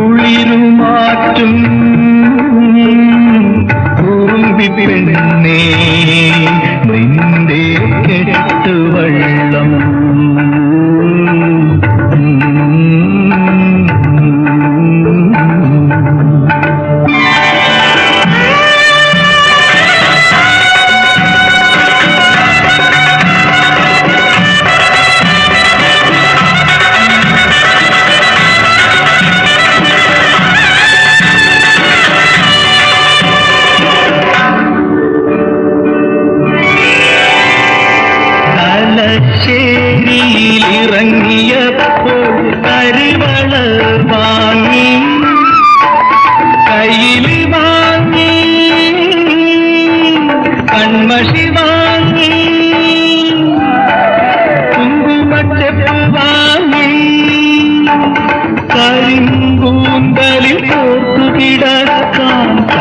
കുളിരുമാറ്റും. കുറുമ്പി പെണ്ണേ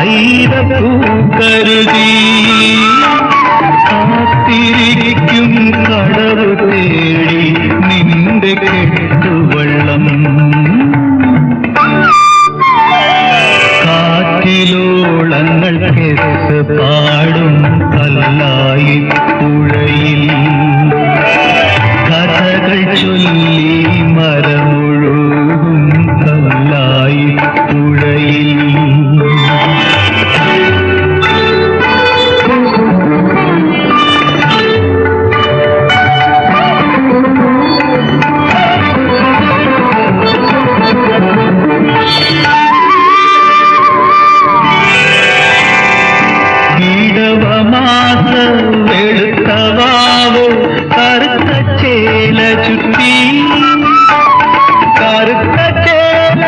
ही रखू कर दी। ചുറ്റി കറുത്ത ചേല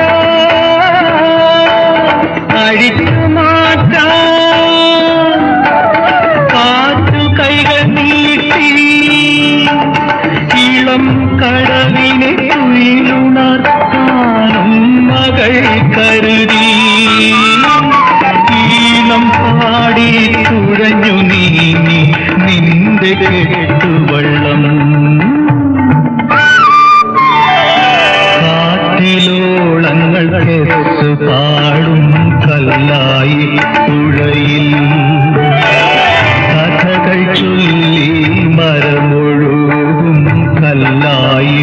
അഴിച്ചു മാറ്റാൻ കൈകൾ നീട്ടി ഇളം കടവിനെ തുയിലുണർത്താനും മകൾ കരുതി. ഈണം പാടി തുഴഞ്ഞു നീങ്ങി നിന്റെ കെട്ടുവള്ളം കല്ലായി പുഴയിൽ കഥകൾ ചൊല്ലി മരമൊഴുകും കല്ലായി